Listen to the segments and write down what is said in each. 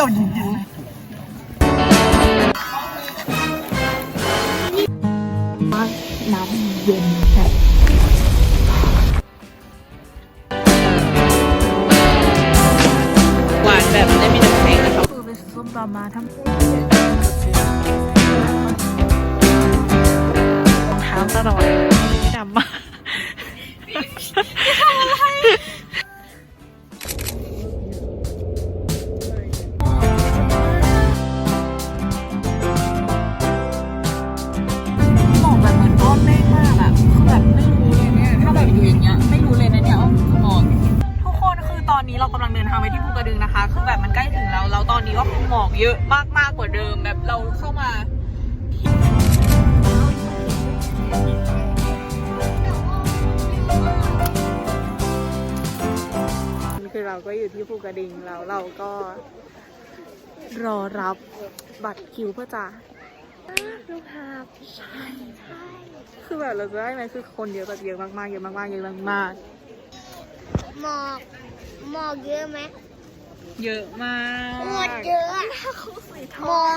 ที่ยวจริงๆ น้ำเย็นใช่หวานแบบไม่มีน้ำแข็งนะครับ คือไปซุปตามาทั้ง เรากำลังเดินทางไปที่ภูกระดึงนะคะ คือแบบมันใกล้ถึงแล้วแล้วตอนนี้ก็คือหมอกเยอะมากมากๆกว่าเดิมแบบเราเข้ามาคือเราก็อยู่ที่ภูกระดึงแล้วเราก็รอรับบัตรคิวเพื่อจะรูปภาพใช่ใช่คือแบบเราจะได้ไหมคือคนเยอะแบบเยอะมากๆเยอะมากๆเยอะมากหมอก หมอกเยอะไหมๆเยอะมากหมอกเยอะอะมอง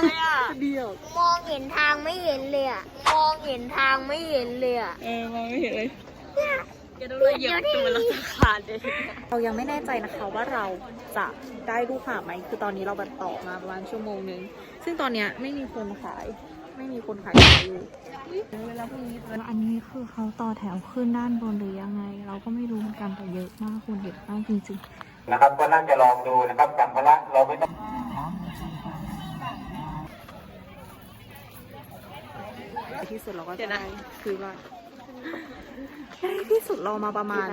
เดียวมองเห็นทางไม่เห็นเลยอะมองเห็นทางไม่เห็นเลยอะเออมองไม่เห็นเลยอย่าดูเลยเหยียบตัวแล้วจะขาดเลยเรายังไม่แน่ใจนะคะว่าเราจะได้รูปภาพไหมคือตอนนี้เราแบบต่อมาประมาณชั่วโมงนึง ซึ่งตอนเนี้ยไม่มีคนขาย ไม่มีคนขายอยู่เวลาพรุ่งนี้อันนี้คือเขาต่อแถวขึ้นด้านบนหรือยังไง เราก็ไม่รู้เหมือนกันแต่เยอะมากคนเยอะมากจริงนะครับก็น่าจะลองดูนะครับสัมภาระเราไม่ต้องๆในที่สุดเราก็จะได้คือว่าในที่สุดเรามาประมาณ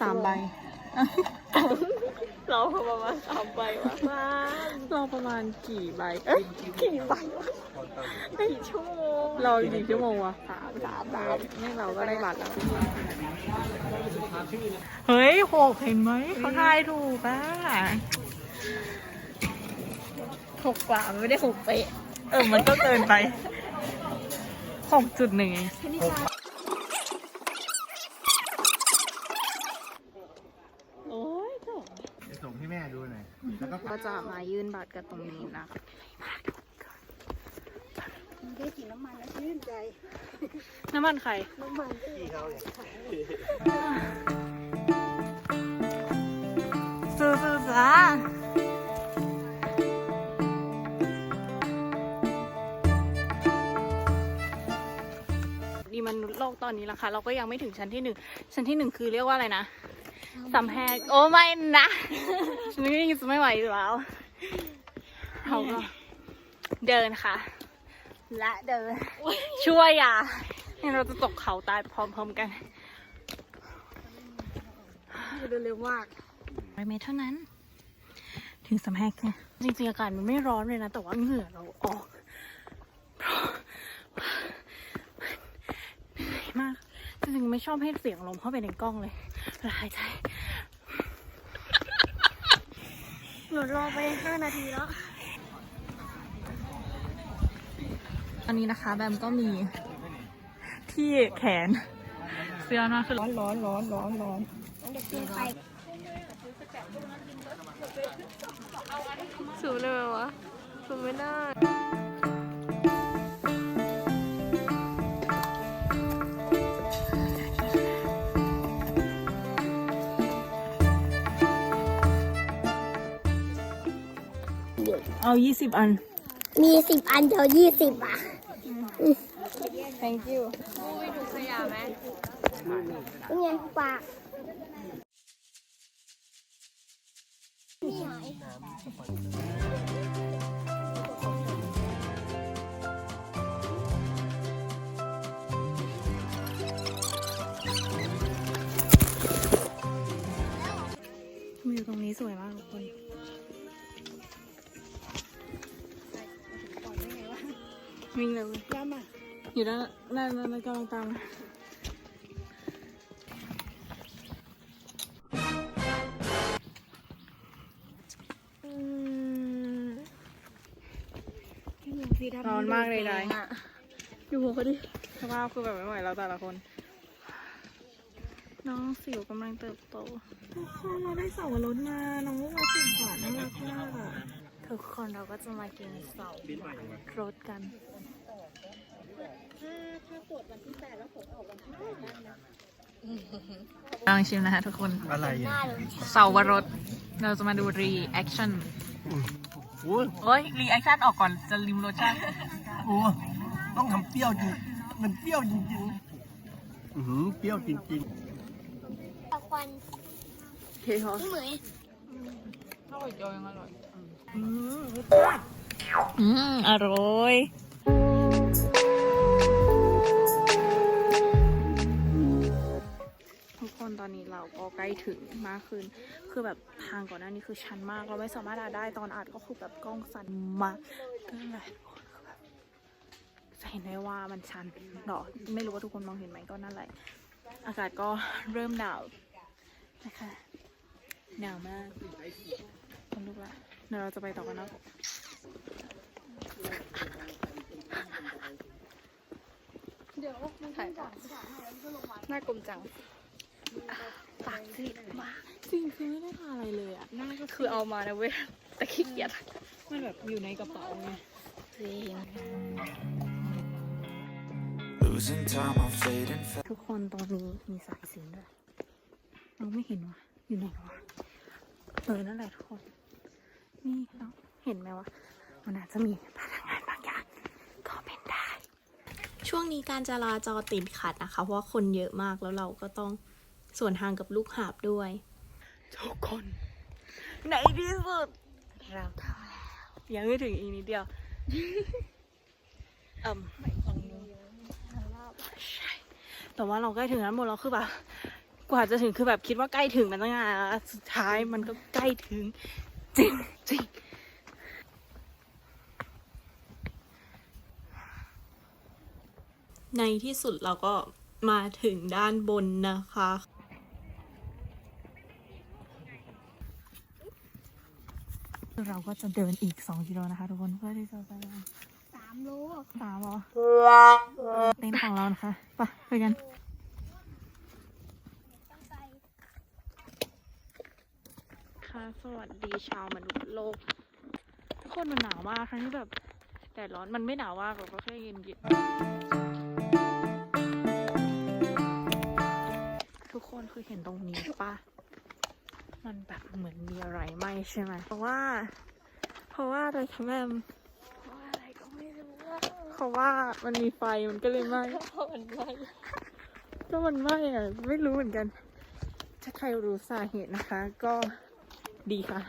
สามใบ เราประมาณสามใบวะเราประมาณกี่ใบเอ้ยกี่ใบวะกี่ชั่วโมงเรากี่ชั่วโมงวะสามสามใบนี่เราก็ได้บัตรแล้วเฮ้ยหกเห็นไหมเขาทายถูกอะหกกว่ามันไม่ได้หกเป๊ะเออมันก็เกินไปหกจุดหนึ่งเอง โอ้ยจบ ส่งให้แม่ดูหน่อย แล้ว ก็ก็จะมายื่นบัตรกันตรงนี้นะคะได้กลินน้ำมันแล้วชื่นใจ น้ำมันใคร น้ำมันสู้สู้จ้าดีมนุษย์โลกตอนนี้ละคะเราก็ยังไม่ถึงชั้นที่หนึ่งชั้นที่หนึ่งคือเรียกว่าอะไรนะ สัมแพกโอ้ไม่นะฉันนี่จะไม่ไหวอยู่แล้วเราก็เดินค่ะ และเดิน ช่วยอะนี่เราจะตกเขาตายพร้อมๆกันเดินเร็วมากร้อยเมตรเท่านั้น ถึงสำแพกเนี่ยจริงๆอากาศมันไม่ร้อนเลยนะ แต่ว่าเหงื่อเราออกเพราะเหนื่อยมากจริงๆไม่ชอบให้เสียงลมเข้าไปในกล้องเลยเวลา หายใจหนูรอไปห้านาทีแล้ว อันนี้นะคะแบมก็มีที่แขน เสื้อมากคือร้อนร้อนร้อนร้อนร้อนเด็กกินไปสูเลยวะสูไม่ได้ เอายี่สิบอัน มีสิบอันเดียวยี่สิบอะ thank you เป็นไงปากนี่หายวิวตรงนี้สวยมากทุกคน วิ่งเลยย้ำอะอยู่ด้านนั่นนั่นนั่นกำลังตามมาร้อนมากเลยนายดูหัวเขาดิสภาพคือแบบไม่ไหวแล้วแต่ละคน น้องสิวกำลังเติบโตทุกคนเราได้เสาวรสมา น้องว่าสิบบาทน่ารักมากอะ ทุกคนเราก็จะมากินเสาวรสกันลองชิมนะคะทุกคน อะไรหน้าเลยเสาวรสเราจะมาดูรีแอคชั่นโอ้ยโอ้ยรีแอคชั่นออกก่อนจะริมรสชาติโอ้ต้องทำเปรี้ยวจริง มันเปรี้ยวจริงๆ อือหือเปรี้ยวจริงตะควันเฮ้ยพี่เหมยข้าวไข่เจียวยังอร่อย อืมอืม อร่อย ทุกคนตอนนี้เราก็ใกล้ถึงมากขึ้น คือแบบทางก่อนหน้านี้คือชันมาก เราไม่สามารถอัดได้ตอนอัดก็คือแบบกล้องสั่นมากก็เลยคือแบบจะเห็นได้ว่ามันชันเนาะไม่รู้ว่าทุกคนมองเห็นไหมก็นั่นแหละ อากาศก็เริ่มหนาวนะคะหนาวมากคนลุกละเดี๋ยวเราจะไปต่อกันนะถ่ายก่อนน่ากลมจังปากซีดมากจริงคือไม่ได้ทาอะไรเลยอะหน้าก็คือเอามานะเว้ยแต่ขี้เกียจมันแบบอยู่ในกระเป๋าไงจริง Losing time, I'm fading fast. ทุกคนตรงนี้มีสายสิญจนด้วยเราไม่เห็นวะอยู่ไหนวะเออนั่นแหละทุกคน นี่เราเห็นไหมวะมันอาจจะมีพลังงานบางอย่างก็เป็นได้ ช่วงนี้การจราจรติดขัดนะคะ เพราะว่าคนเยอะมากแล้วเราก็ต้องส่วนทางกับลูกหาบด้วยทุกคนในที่สุดเราทำแล้วยังไม่ถึงอีกนิดเดียวเอ่มใช่แต่ว่าเราใกล้ถึงนั้นหมดแล้วคือแบบกว่าจะถึงคือแบบคิดว่าใกล้ถึงมันตั้งนานแล้วสุดท้ายมันก็ใกล้ถึง จริงจริงในที่สุดเราก็มาถึงด้านบนนะคะ เราก็จะเดินอีก 2 กิโลนะคะทุกคนเพื่อที่จะไปสามโลสามเหรอเต็นท์ของเรานะคะไปไปกัน ต้องไป ค่ะ สวัสดีชาวมนุษย์โลกทุกคนมันหนาวมากครั้งที่แบบแดดร้อนมันไม่หนาวมากหรอกก็แค่เย็นเย็นทุกคนคือเห็นตรงนี้ปะมันแบบเหมือนมีอะไรไหมใช่ไหมเพราะว่า เพราะว่าอะไรคะแม่เพราะอะไรก็ไม่รู้ว่าเพราะว่ามันมีไฟมันก็เลยไหมเพราะมันไม่ก็มันไหม้อะไม่รู้เหมือนกัน ถ้าใครรู้สาเหตุนะคะ ก็ ดีค่ะ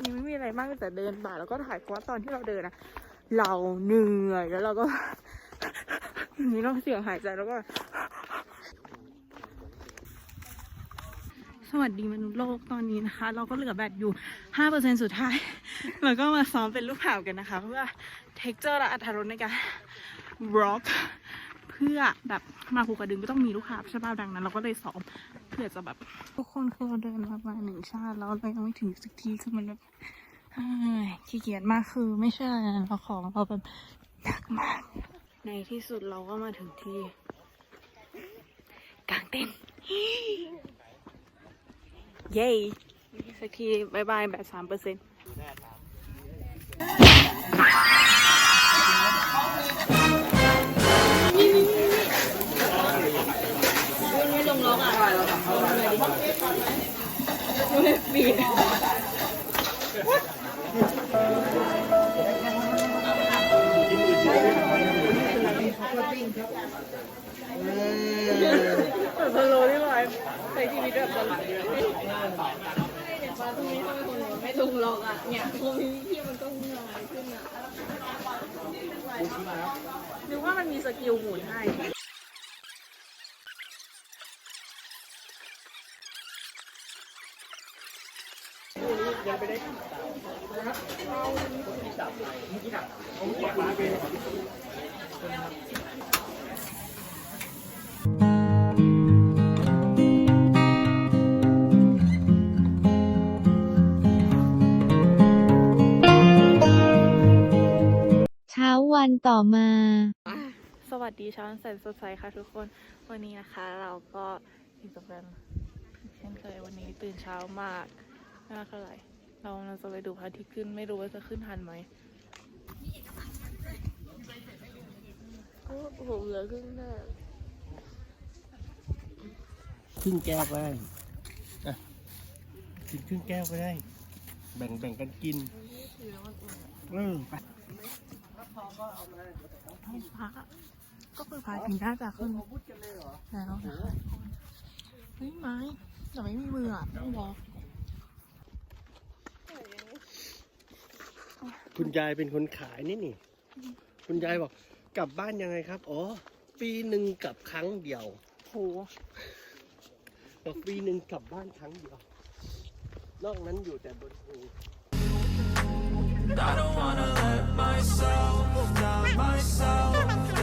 นี่ไม่มีอะไรมากแต่เดินป่าแล้วก็ถ่ายเพราะว่าตอนที่เราเดินอะเราเหนื่อยแล้วเราก็มีเราเสียงหายใจแล้วก็ สวัสดีมนุษย์โลกตอนนี้นะคะ เราก็เหลือแบตอยู่ 5%สุดท้ายแล้วก็มาซ้อมเป็นลูกข่าวกันนะคะ เพื่อเท็กเจอร์และอัตรรสในการร็อกเพื่อแบบมาภูกระดึงก็ต้องมีลูกหาใช่ป่ะดังนั้น เราก็เลยซ้อมเพื่อจะแบบทุกคนคือเราเดินมาประมาณหนึ่งชาติแล้วเรายังไม่ถึงสักทีคือมันแบบขี้เกียจมากคือไม่ใช่อะไรนะเราของเราแบบหนักมาก ในที่สุดเราก็มาถึงที่กลางเต็นท์เย้สักทีบายบายแบบสามเปอร์เซ็นต์ ช้ชีวิตแบบสโลว์ไม่ถูกหรอกอะเนี่ยคงมีที่มันก็ง่ายขึ้นอะหรือว่ามันมีสกิลหมุนให้เวันต่อมา สวัสดีเช้าวันแสนสดใสค่ะทุกคน วันนี้นะคะเราก็อยู่กับกันโอเคเช่นเคยวันนี้ตื่นเช้ามากไม่ว่าเท่าไหร่เราเราจะไปดูพระอาทิตย์ขึ้นไม่รู้ว่าจะขึ้นทันไหมผมเหลือครึ่งหน้าครึ่งแก้วก็ได้อะกินครึ่งแก้วก็ได้ แบ่งแบ่งกันกิน เออไปให้พระก็คือพระอาทิตย์น่าจะขึ้นแล้วนะคะเฮ้ยไม้แต่ไม่มีมืออะต้องบอกคุณยายเป็นคนขายนี่นี่ คุณยายบอกกลับบ้านยังไงครับ อ๋อ ปีหนึ่งกลับครั้งเดียวโหบอกปีหนึ่งกลับบ้านครั้งเดียว นอกนั้นอยู่แต่บนภู I don't wanna let myself down, myself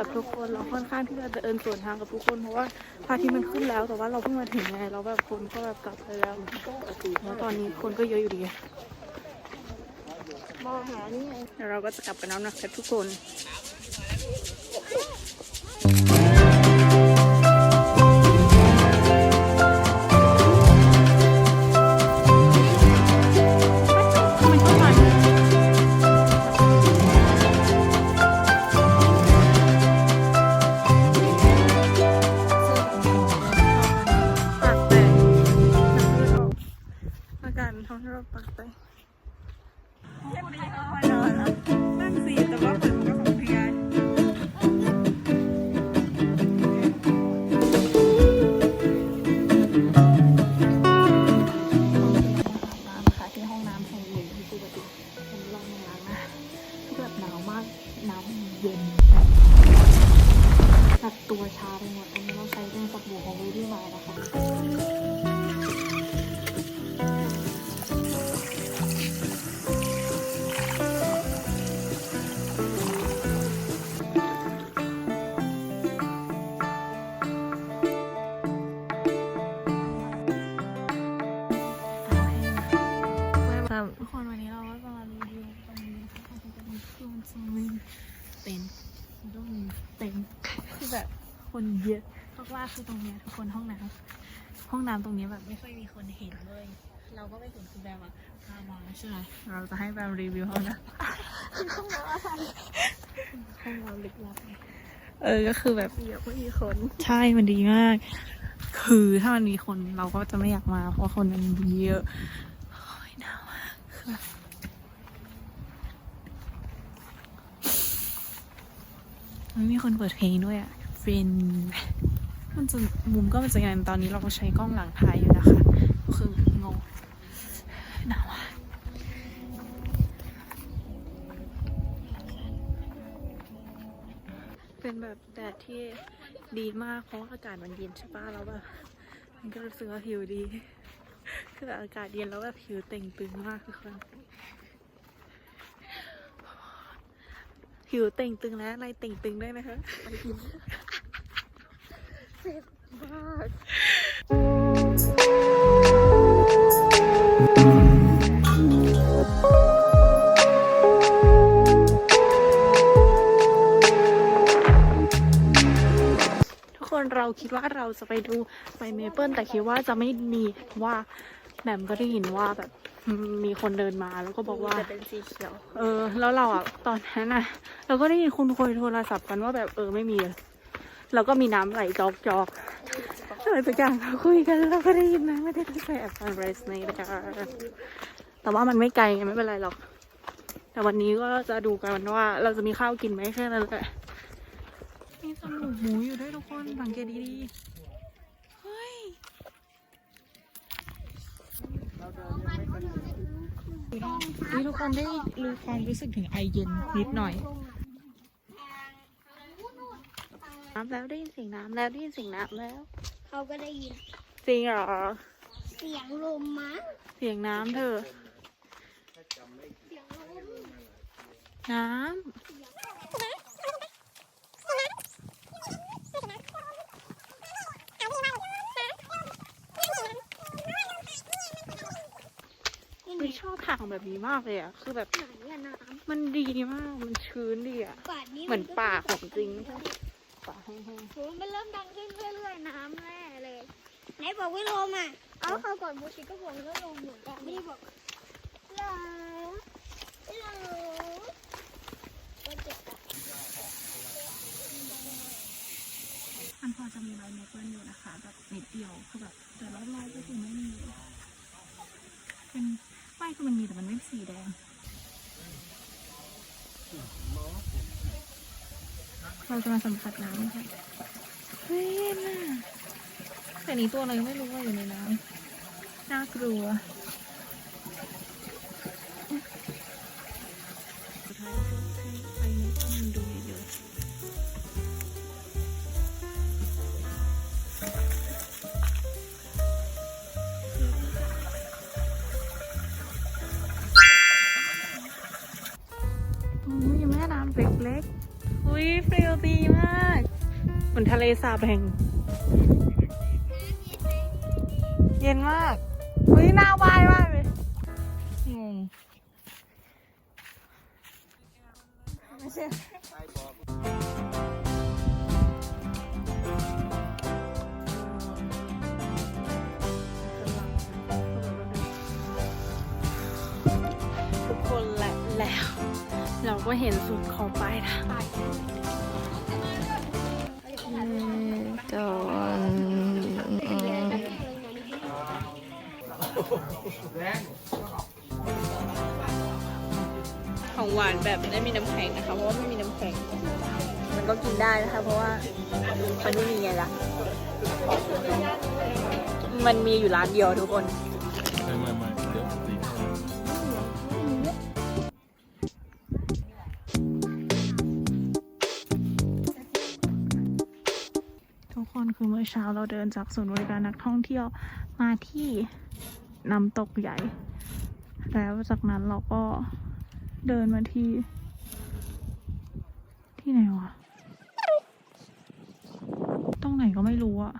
แบบทุกคนเราค่อนข้างที่จะเดินสวนทางกับทุกคนเพราะว่าพระอาทิตย์มันขึ้นแล้ว แต่ว่าเราเพิ่งมาถึงไงแล้วแบบคนก็แบบกลับไปแล้วแล้วตอนนี้คนก็เยอะอยู่ดีมองหานี่ไงเดี๋ยวเราก็จะกลับกันแล้วนะครับทุกคน แบบตัวชาไปหมด อันนี้เราใช้เป็นสบู่ของวิวดี้มานะคะากๆคือตรงเนี้ยทุกคนห้องน้ำห้องน้ำตรงนี้แบบไม่ค่อยมีคนเห็นเลยเราก็ไม่เห็นคือแบบว่าพามาใช่ไหมเราจะให้แบมรีวิวห้องน้ำห้องน้ำอะไรห้องน้ำลึกลับเออก็คือแบบเยอะไม่มีคนใช่มันดีมาก คือถ้ามันมีคนเราก็จะไม่อยากมา เพราะว่าคนมันเยอะโอ้ยหนาวมากคือแบบมันมีคนเปิดเพลงด้วยอะเฟรน มันจะมุมก็มันจะยังไงตอนนี้เราก็ใช้กล้องหลังถ่ายอยู่นะคะ ก็คืองงหนาวมาเป็นแบบแดดที่ดีมากเพราะอากาศมันเย็นใช่ปะแล้วแบบมันก็รู้สึกว่าผิวดี คือแบบอากาศเย็นแล้วแบบผิวเต่งตึงมากทุกคนผิวเต่งตึงแล้วในเต่งตึงได้วยนะ คะทุกคนเราคิดว่าเราจะไปดูไปเมเปิลแต่คิดว่าจะไม่มีว่าแหม่มก็ได้ยินว่าแบบมีคนเดินมาแล้วก็บอกว่าจะเป็นสีเขียว เออ แล้วเราอะตอนนั้นอะ เราก็ได้ยินคุณคุยโทรศัพท์กันว่าแบบเออไม่มี เลยเราก็มีน้ำไหลจอกจอกอะไรสักอย่างเราคุยกันเราก็ได้ยินนะไม่ได้ตั้งใจแอบฟังเรสในนะคะแต่ว่ามันไม่ไกลไงไม่เป็นไรหรอก แต่วันนี้ก็จะดูกันว่าเราจะมีข้าวกินไหมแค่นั้นแหละมีจมูกหมูอยู่ด้วยทุกคนสังเกตดีๆเฮ้ยนี่ทุกคนได้รู้ความรู้สึกถึงไอเย็นนิดหน่อย น้ำแล้วได้ยินเสียงน้ำแล้วได้ยินเสียงน้ำแล้ว เขาก็ได้ยิน จริงเหรอ เสียงลมมะเสียงน้ำเธอ เสียงลมน้ำไม่ชอบทางแบบนี้มากเลยอะ คือแบบมันดีมาก มันชื้นดีอะเหมือนป่าของจริง ป่าแห้งโหมันเริ่มดังขึ้นเรื่อยๆน้ำแร่เลย ไหนบอกว่าลมอะ เอาเขาก่อนมูชิก็บอกว่าลมเหมือนกันไม่ได้บอกลมลมก็เจ็บอะๆมันพอจะมีใบเมเปิลอยู่นะคะแบบนิดเดียวคือแบบแต่รอบๆก็คือไม่มีเป็นไม่คือมันมีแต่มันไม่สีแดง เราจะมาสัมผัสน้ำนะคะเฮ้ยน่าแต่นี้ตัวอะไรไม่รู้ว่าอยู่ในน้ำน่ากลัว ทะเลสาบแห่ง เย็นมากอุ้ยน่าวายมากเลยงงไม่ใช่ทุกคนและแล้ว เราก็เห็นสุดขอบปลายทาง จนของหวานแบบไม่มีน้ำแข็งนะคะ เพราะว่าไม่มีน้ำแข็ง มันก็กินได้นะคะ เพราะว่ามันไม่มีไงล่ะ มันมีอยู่ร้านเดียวทุกคน คนคือเมื่อเช้าเราเดินจากศูนย์บริการนักท่องเที่ยวมาที่น้ำตกใหญ่ แล้วจากนั้นเราก็เดินมาที่ ที่ไหนวะตรงไหนก็ไม่รู้อะ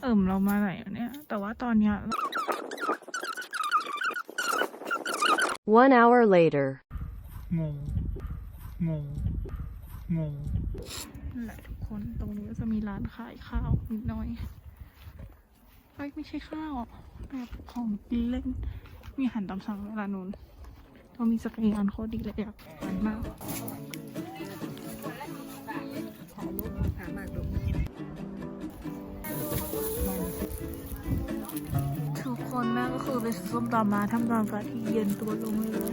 เอิ่มเรามาไหนวะเนี่ย แต่ว่าตอนเนี้ย One hour later. งงงงงงนั่นแหละทุก คนตรงนี้ก็จะมีร้านขายข้าวนิดหน่อยเฮ้ยไม่ใช่ข้าวแบบของกินเล่น มีอาหันตามสั่งร้านนู้นเขามีจักรยานโคตรดีเลยอยากทานมากทุกคนแม่ก็คือไปซื้อส้มตำมาทำกลางอากาที่เย็นตัวลงเลย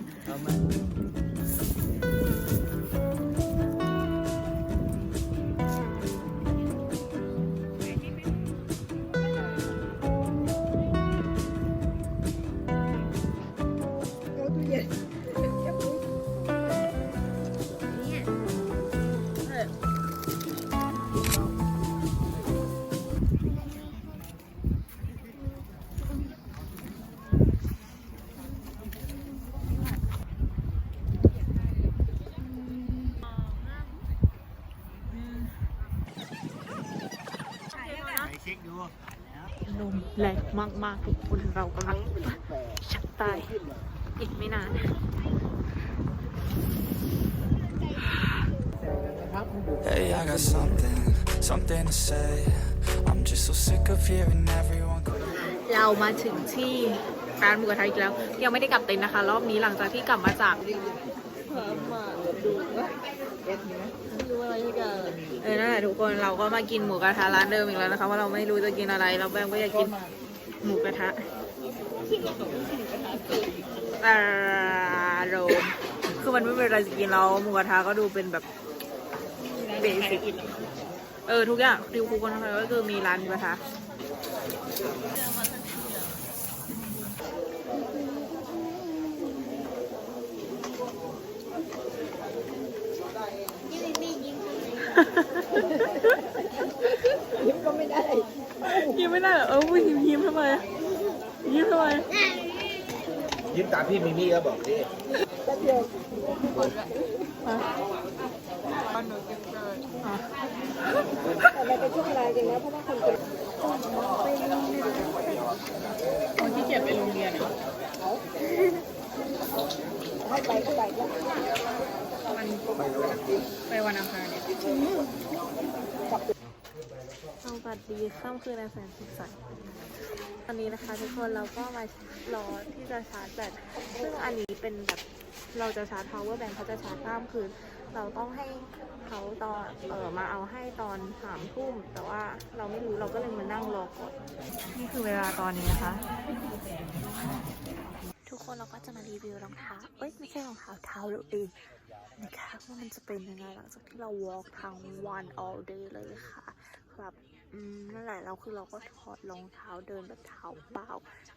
ลมแรงมากๆทุกคนเรากำลังชักตายอีกไม่นาน Hey, I got something, something to say. I'm just so sick of hearing everyone. เรามาถึงที่ร้านหมูกระทะอีกแล้ว ยังไม่ได้กลับเต็นท์นะคะ รอบนี้หลังจากที่กลับมาจาก เออนั่นแหละทุกคนเราก็มากินหมูกระทะร้านเดิมอีกแล้วนะคะว่าเราไม่รู้จะกินอะไรเราแบมก็อยากกินหมูกระทะอารมณ์คือมันไม่เป็นอะไรจะกินเราหมูกระทะก็ดูเป็นแบบเบสิกเออทุกอย่างดิวคูคนทำไมก็คือมีร้านหมูกระทะ นี่ไม่มียิ้มเลย ยิ้มไม่ได้ เหรอเออพูดยิ้มยิ้มทำไมอะยิ้มทำไมยิ้มตามพี่มิมี่ก็บอกดิคนที่เกียจไปโรงเรียนเหรอมันไปวันอังคารเนี่ย สดีค่ำคืนในแสนสุขสันต์ตอนนี้นะคะทุกคนเราก็มารอที่จะชาร์จแบตซึ่งอันนี้เป็นแบบเราจะชาร์จ power bank เขาจะชาร์จข้ามคืน เราต้องให้เขาตอนเออมาเอาให้ตอนสามทุ่ม แต่ว่าเราไม่รู้เราก็เลยมานั่งรอก่อนนี่คือเวลาตอนนี้นะคะ ทุกคนเราก็จะมารีวิวรองเท้าเอ้ยไม่ใช่รองเท้าเท้าเราเองนะคะว่ามันจะเป็นยังไงหลังจากที่เรา walk ทั้งวัน all day เลยค่ะแบบ อืมนั่นแหละเราคือเราก็ถอดรองเท้าเดินแบบเท้าเปล่า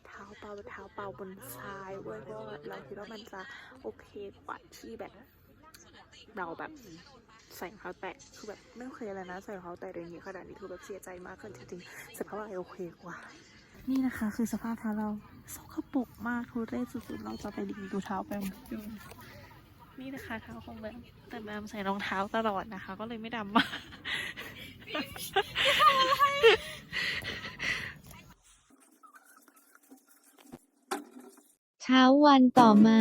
เท้าเปล่าเท้าเปล่าบนทรายเว้ยเพราะว่าเราคิดว่ามันจะโอเคกว่าที่แบบเราแบบใส่รองเท้าแตะคือแบบไม่โอเคเลยนะ ใส่รองเท้าแตะเดินอย่างนี้ขนาดนี้คือแบบเสียใจมากขึ้นจริงๆสภาพอะไรโอเคกว่า นี่นะคะ คือสภาพเท้าเราสกปรกมากทุเรศสุดๆเราจะไปรีวิวเท้าแปมดูนี่นะคะเท้าของแบมแต่แบมใส่รองเท้าตลอดนะคะ ก็เลยไม่ดำมาก เช้าวันต่อมา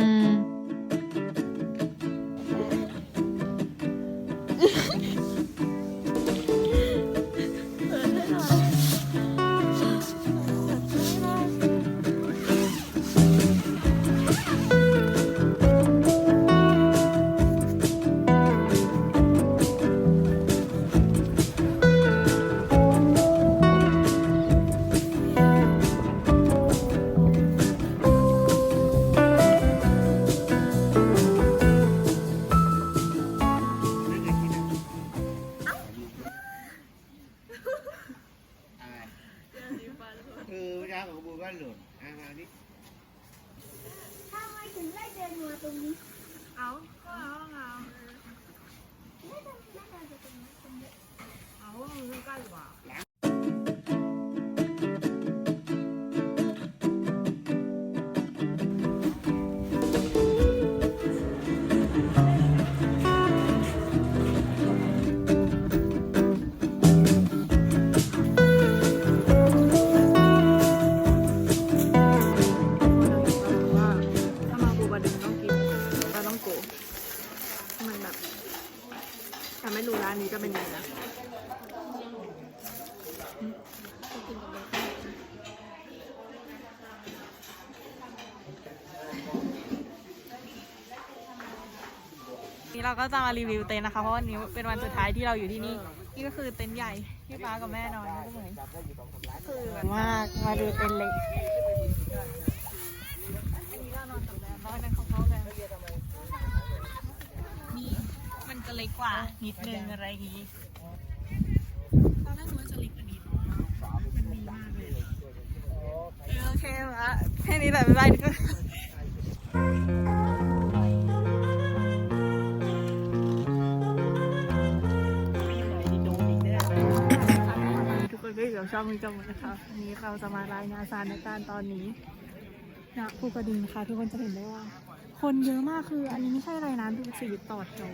เออเวลาของบูบ้านหล่นอะมาดิทำไมถึงได้เดินมาตรงนี้ เอาก็เอาเอาไม่ทำไม่ทำจะตรงนี้ตรงนี้เอามือใกล้กว่า นี่เราก็จะมารีวิวเต็นท์นะคะ เพราะวันนี้เป็นวันสุดท้ายที่เราอยู่ที่นี่ นี่ก็คือเต็นท์ใหญ่ที่ป้ากับแม่นอนก็เหมือนคือแบบมากมาดูเต็นท์เล็กอันนี้เรานอนกับแบมแล้วอันนั้นของเขาแบมนี่มันจะเล็กกว่านิดนึงอะไรอย่างงี้ตอนแรกนึกว่าจะเล็กกว่านี้เพราะว่ามันดีมากเลยเออโอเคละแค่นี้แหละบ๊ายบาย ยู่กับช่องมิจมูกนะคะวันนี้เราจะมารายงานสถานการณ์ตอนนี้นะภูกระดึงนะคะทุกคนจะเห็นได้ว่า คนเยอะมากคืออันนี้ไม่ใช่อะไรนะดูสีต่อแถว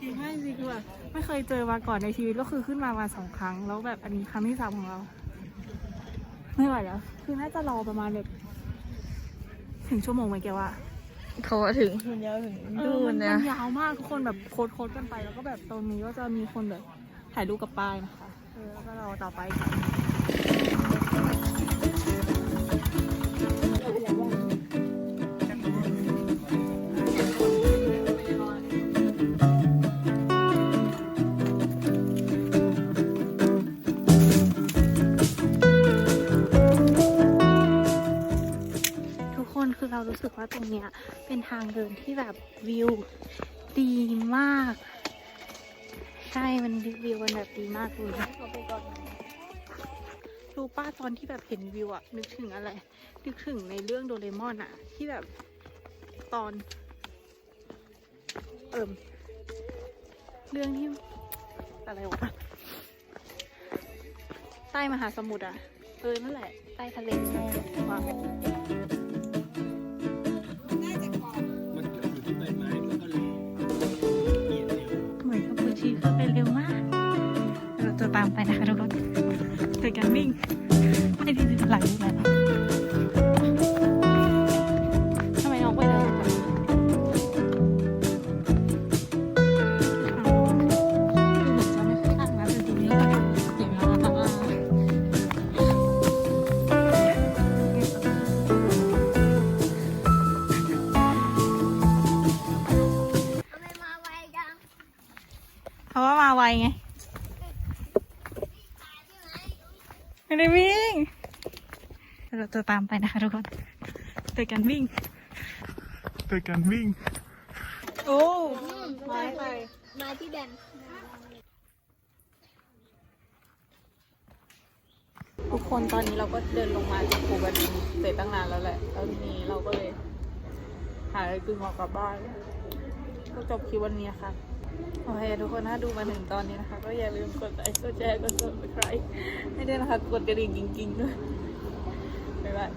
จริงไม่จริงคือแบบไม่เคยเจอมาก่อนในชีวิตก็คือขึ้นมามาสองครั้ง แล้วแบบอันนี้ครั้งที่สามของเรา ไม่ไหวแล้วคือน่าจะรอประมาณแบบถึงชั่วโมงไหมแกว่าเขาถึงมันยาวถึงเออมันมันยาวมากทุกคนแบบโคตรโคตรกันไป แล้วก็แบบตรงนี้ก็จะมีคนแบบถ่ายรูปกับป้ายนะคะเออ แล้วก็รอต่อไปค่ะทุกคนคือเรารู้สึกว่าตรงเนี้ยเป็นทางเดินที่แบบวิวดีมาก ใช่มันวิวมันแบบดีมากเลยรู้ป้าตอนที่แบบเห็นวิวอะนึกถึงอะไร นึกถึงในเรื่องโดเรมอนอะที่แบบตอน เอิมเรื่องที่อะไรวะใต้มหาสมุทรอะเออนั่นแหละ ใต้ทะเลว่ามั ไวไง ไม่ได้วิ่ง เราจะตามไปนะคะทุกคนโดยการวิ่งโดยการวิ่ง โอ้ไม้ไปมาที่แดนทุกคนตอนนี้เราก็เดินลงมาจากภูกระดึงเสร็จตั้งนานแล้วแหละ แล้วทีนี้เราก็เลย หาอะไรกินก่อนกลับบ้านก็จบคลิปวันนี้ค่ะ โอเคทุกคนถ้าดูมาถึงตอนนี้นะคะ ก็อย่าลืมกดไลค์กดแชร์กด subscribe ให้ด้วยนะคะ กดกระดิ่งกิ๊งๆด้วยบ๊ายบาย